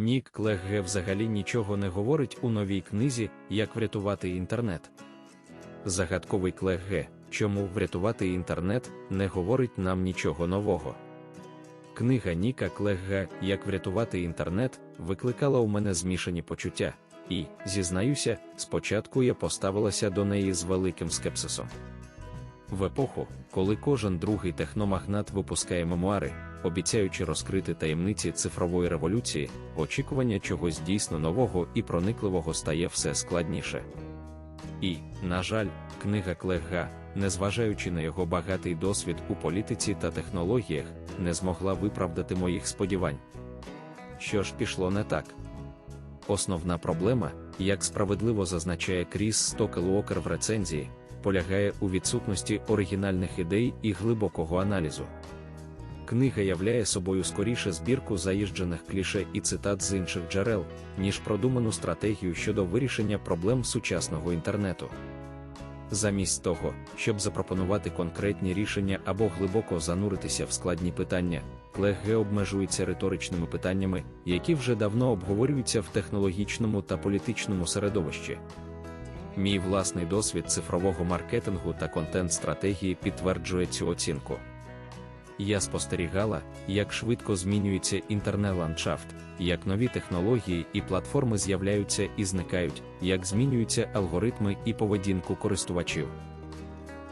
Нік Клегге взагалі нічого не говорить у новій книзі Як врятувати інтернет. Загадковий Клегге, чому врятувати інтернет не говорить нам нічого нового. Книга Ніка Клегга Як врятувати інтернет викликала у мене змішані почуття, і, зізнаюся, спочатку я поставилася до неї з великим скепсисом. В епоху, коли кожен другий техномагнат випускає мемуари, обіцяючи розкрити таємниці цифрової революції, очікування чогось дійсно нового і проникливого стає все складніше. І, на жаль, книга Клегга, незважаючи на його багатий досвід у політиці та технологіях, не змогла виправдати моїх сподівань. Що ж пішло не так? Основна проблема, як справедливо зазначає Кріс Стокелуокер в рецензії, полягає у відсутності оригінальних ідей і глибокого аналізу. Книга являє собою скоріше збірку заїжджених кліше і цитат з інших джерел, ніж продуману стратегію щодо вирішення проблем сучасного інтернету. Замість того, щоб запропонувати конкретні рішення або глибоко зануритися в складні питання, Клегге обмежується риторичними питаннями, які вже давно обговорюються в технологічному та політичному середовищі. Мій власний досвід цифрового маркетингу та контент-стратегії підтверджує цю оцінку. Я спостерігала, як швидко змінюється інтернет-ландшафт, як нові технології і платформи з'являються і зникають, як змінюються алгоритми і поведінку користувачів.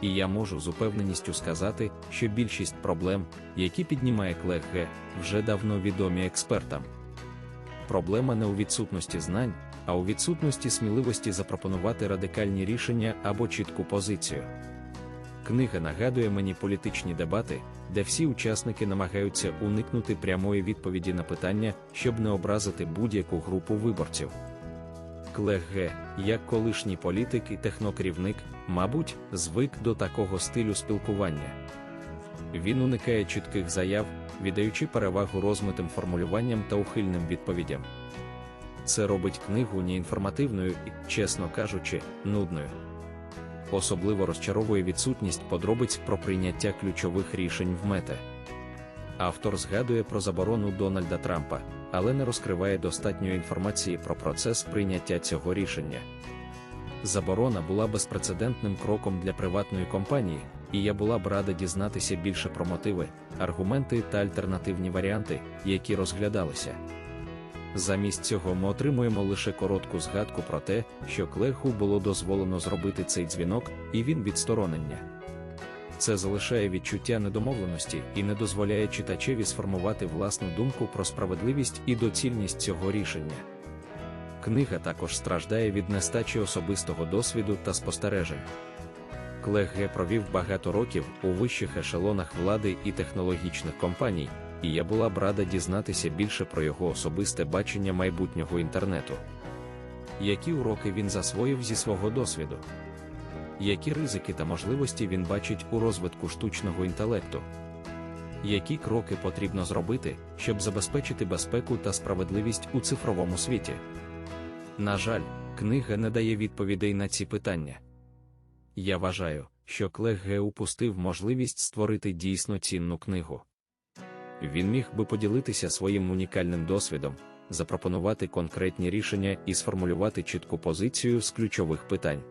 І я можу з упевненістю сказати, що більшість проблем, які піднімає Клегге, вже давно відомі експертам. Проблема не у відсутності знань, а у відсутності сміливості запропонувати радикальні рішення або чітку позицію. Книга нагадує мені політичні дебати, де всі учасники намагаються уникнути прямої відповіді на питання, щоб не образити будь-яку групу виборців. Клегге, як колишній політик і технокерівник, мабуть, звик до такого стилю спілкування. Він уникає чітких заяв, віддаючи перевагу розмитим формулюванням та ухильним відповідям. Це робить книгу неінформативною і, чесно кажучи, нудною. Особливо розчаровує відсутність подробиць про прийняття ключових рішень в мете. Автор згадує про заборону Дональда Трампа, але не розкриває достатньої інформації про процес прийняття цього рішення. Заборона була безпрецедентним кроком для приватної компанії, і я була б рада дізнатися більше про мотиви, аргументи та альтернативні варіанти, які розглядалися. Замість цього ми отримуємо лише коротку згадку про те, що Клеху було дозволено зробити цей дзвінок, і він відсторонення. Це залишає відчуття недомовленості і не дозволяє читачеві сформувати власну думку про справедливість і доцільність цього рішення. Книга також страждає від нестачі особистого досвіду та спостережень. Клегге провів багато років у вищих ешелонах влади і технологічних компаній і я була б рада дізнатися більше про його особисте бачення майбутнього інтернету. Які уроки він засвоїв зі свого досвіду? Які ризики та можливості він бачить у розвитку штучного інтелекту? Які кроки потрібно зробити, щоб забезпечити безпеку та справедливість у цифровому світі? На жаль, книга не дає відповідей на ці питання. Я вважаю, що Клегге упустив можливість створити дійсно цінну книгу він міг би поділитися своїм унікальним досвідом, запропонувати конкретні рішення і сформулювати чітку позицію з ключових питань.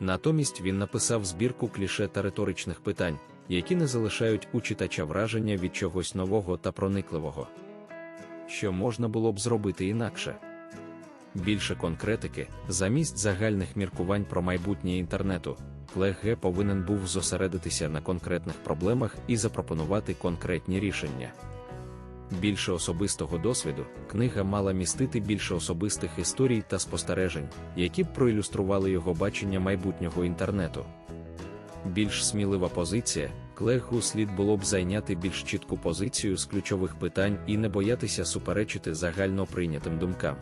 Натомість він написав збірку кліше та риторичних питань, які не залишають у читача враження від чогось нового та проникливого. Що можна було б зробити інакше? Більше конкретики, замість загальних міркувань про майбутнє інтернету, Клегге повинен був зосередитися на конкретних проблемах і запропонувати конкретні рішення. Більше особистого досвіду книга мала містити більше особистих історій та спостережень, які б проілюстрували його бачення майбутнього інтернету. Більш смілива позиція, Клегу слід було б зайняти більш чітку позицію з ключових питань і не боятися суперечити загально прийнятим думкам.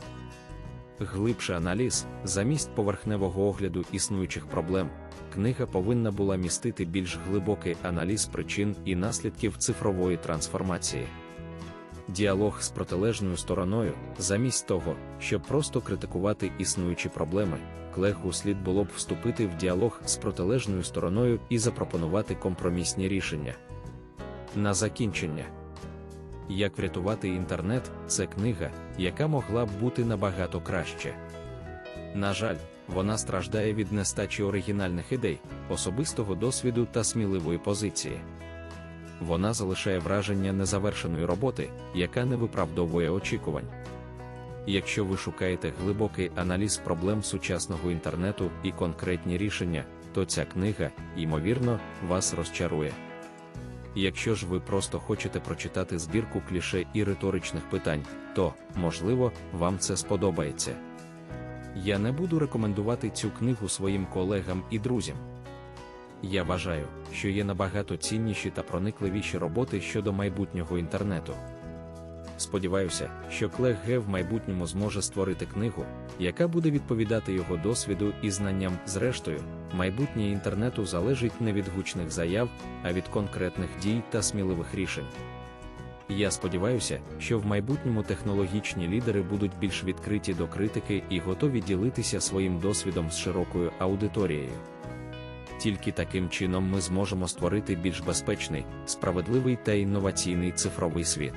Глибший аналіз, замість поверхневого огляду існуючих проблем, книга повинна була містити більш глибокий аналіз причин і наслідків цифрової трансформації. Діалог з протилежною стороною, замість того, щоб просто критикувати існуючі проблеми, клегу слід було б вступити в діалог з протилежною стороною і запропонувати компромісні рішення. На закінчення. Як врятувати інтернет це книга, яка могла б бути набагато краще. На жаль, вона страждає від нестачі оригінальних ідей, особистого досвіду та сміливої позиції. Вона залишає враження незавершеної роботи, яка не виправдовує очікувань. Якщо ви шукаєте глибокий аналіз проблем сучасного інтернету і конкретні рішення, то ця книга, ймовірно, вас розчарує. Якщо ж ви просто хочете прочитати збірку кліше і риторичних питань, то, можливо, вам це сподобається. Я не буду рекомендувати цю книгу своїм колегам і друзям. Я вважаю, що є набагато цінніші та проникливіші роботи щодо майбутнього інтернету. Сподіваюся, що Клег Г в майбутньому зможе створити книгу, яка буде відповідати його досвіду і знанням. Зрештою, майбутнє інтернету залежить не від гучних заяв, а від конкретних дій та сміливих рішень. Я сподіваюся, що в майбутньому технологічні лідери будуть більш відкриті до критики і готові ділитися своїм досвідом з широкою аудиторією. Тільки таким чином ми зможемо створити більш безпечний, справедливий та інноваційний цифровий світ.